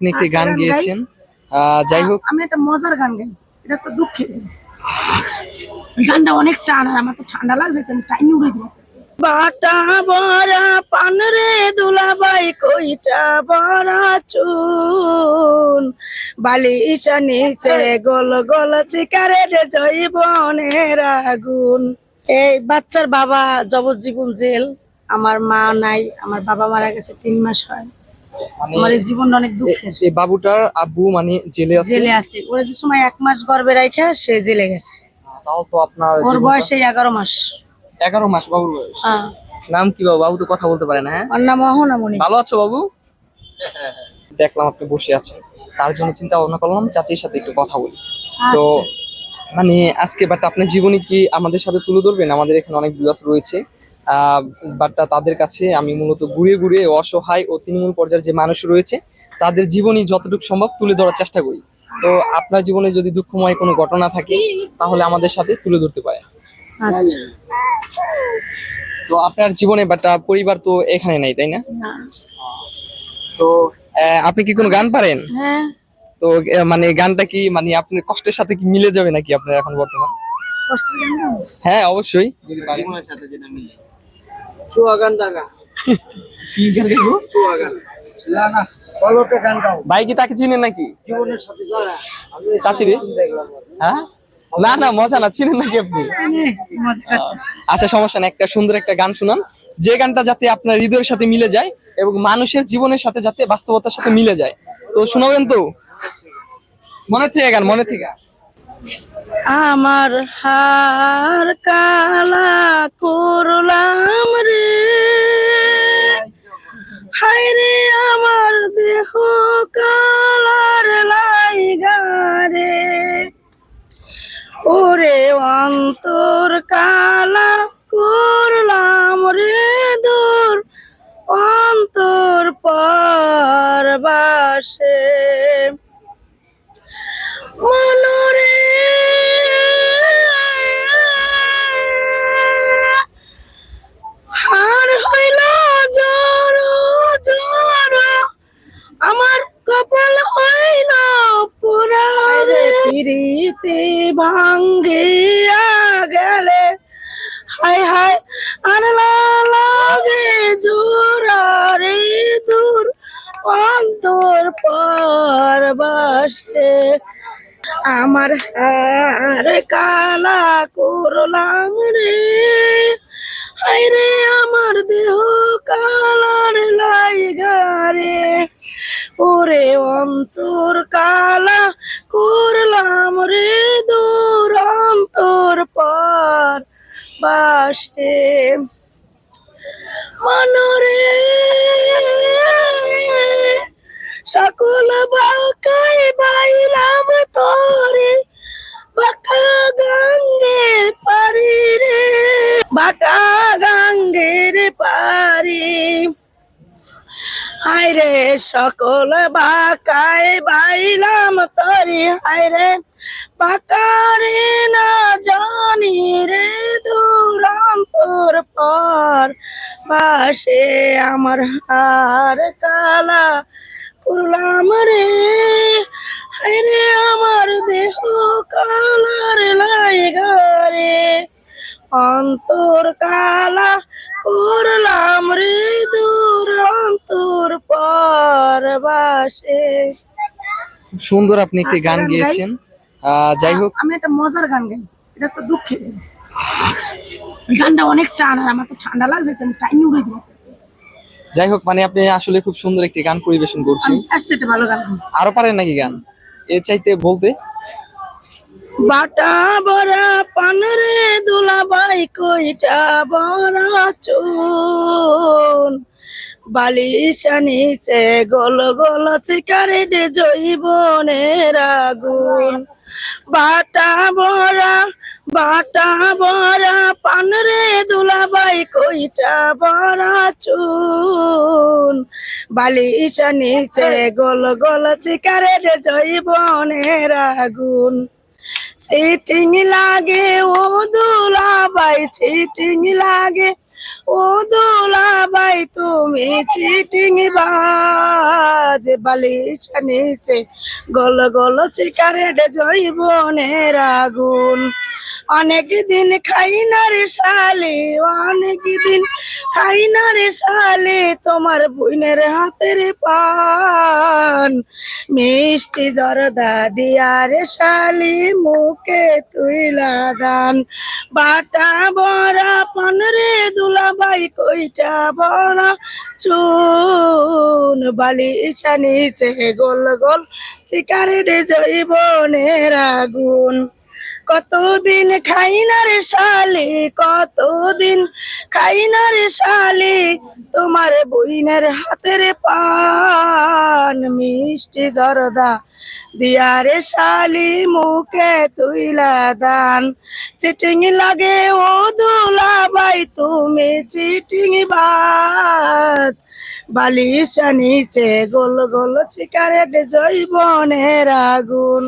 আপনি একটি গান গিয়েছেন। যাই হোক। আমি একটা মজার গান গাই। এটা তো দুঃখের গানটা অনেক টান আর আমার তো ঠান্ডা লাগছে আমি টাইম উড়ে দিব বাটা বড়া পান রে দুলাবাই কইটা বড়া চুন। বালিশা নিচে গোল গোল চিকারে রে জৈবনের আগুন। এই বাচ্চার বাবা জবজীবন জেল। আমার মা নাই আমার বাবা মারা গেছে তিন মাস হয়। আমার এই জীবনটা অনেক দুঃখের। এই বাবুটার আব্বু মানে জেলে আছে? জেলে আছে। ওরা যে সময় এক মাস গর্ভে রাখা সে জেলে গেছে। তাও তো আপনার ওর বয়স এই এগারো মাস। এগারো মাস বাবুর বয়স। হ্যাঁ। নাম কি বাবু? বাবু তো কথা বলতে পারে না হ্যাঁ? ওর নাম অহনামণি ভালো আছো বাবু? দেখলাম আপনি বসে আছেন। তার জন্য চিন্তা ভাবনা করলাম চাচির সাথে একটু কথা বলি। তো মানে আজকে বাট আপনার জীবনী কি আমাদের সাথে তুলে ধরবেন? আমাদের এখানে অনেক ভিউয়ার্স রয়েছে। বাট তাদের কাছে আমি মূলত ঘুরে ঘুরে অসহায় ও তৃণমূল পর্যায়ের যে মানুষ রয়েছে তাদের জীবনী যতটুকু সম্ভব তুলে ধরার চেষ্টা করি তো আপনার জীবনে যদি দুঃখময় কোনো ঘটনা থাকে তাহলে আমাদের সাথে তুলে ধরতে পারেন আচ্ছা তো আপনার জীবনে বাট পরিবার তো এখানে নাই তাই না। তো আহ, আপনি কি কোনো গান পারেন হ্যাঁ তো মানে গানটা কি মানে আপনার কষ্টের সাথে কি মিলে যাবে নাকি আপনার এখন বর্তমান কষ্টের গান গাও? হ্যাঁ অবশ্যই যদি। কি গান গাইবো? ভাই কি তাকে চিনেন নাকি? চাচি রে হ্যাঁ? না না মজা না চিনেন নাকি আপনি? আচ্ছা সমস্যা না একটা সুন্দর একটা গান শুনান। যে গানটা যাতে আপনার হৃদয়ের সাথে মিলে যায় এবং মানুষের জীবনের সাথে যাতে বাস্তবতার সাথে মিলে যায়। তো শোনাবেন তো? মনে থেকে গান মনে থেকে। আমার হার কালা করলাম ওরে অন্তর কালা করলাম রে দূর অন্তর পরবাসে ভাঙ্গিয়া গেলে হায় হায় না লাগে জোরারে দূর অন্তর পরবাসে আমার হার কালা করলাম রে। হায় রে, আমার দেহ কালার লাইগা রে। ওরে অন্তর কালা বাসে মনরে। সকল বাকাই বাইলাম তোরে। বাঁকা গঙ্গের পারি রে। বাঁকা গঙ্গের পারি হায় রে, সকল বাকাই বাইলাম তরি। হায় রে বাকারে না বাসে আমার হার কালা করলাম রে হায় রে আমার দেহ কালার লাইগা রে। অন্তর কালা করলাম রে দূর অন্তর পর বাসে সুন্দর আপনি একটি আচ্ছা, গান গান গিয়েছেন। আহ, যাই হোক। আমি একটা মজার গান গাই। এটা তো দুঃখের গানটা অনেক টান আর আমার তো ঠান্ডা লাগছে আমি টাইম উড়ে দিব যাই হোক মানে আপনি আসলে খুব সুন্দর একটি গান পরিবেশন করছি সেটা ভালো গান আরও পারেন নাকি গান? এ চাইতে বলতে। বাটা বড়া পান রে দুলাবাই কইটা বড়া চুন। বালিশা নিচে গোল গোল সিকারেটে জৈবনের আগুন। বাটা বড়া বাটা বড়া পান রে দুলাবাই, কইটা বড়া চুন। বালিশা নিচে গোল গোল সিকারেটে জৈবনের আগুন। সিটিং লাগে ও দুলাবাই, সিটিং লাগে ও দুলাবাই, তুমি চিটিং বাজ। বালিশ নিচে গল গল চিকারেট জৈবনের আগুন। অনেক দিন খাই না রে শালি অনেক দিন খাই না রে শালি, তোমার বোনের হাতের পান। মিষ্টি জরদা দিয়া রে শালি, মুখে তুই লাগান বাটা বড়া পান রে দুলাবাই কইটা বড়া চুন। বালিশা নিচে গোল গোল শিকারে জৈবনের আগুন। কতদিন খাই না রে শালি? কতদিন খাই না রে শালি? তোমার বইনের হাতের পান মিষ্টি জরদা দিয়া রে শালি, মুখে তুইলা দান। সিটিং লাগে ও দুলাবাই তুমি চিটিং বাজ। বালিশা নিচে গোল গোল চিকারেট জৈবনের আগুন।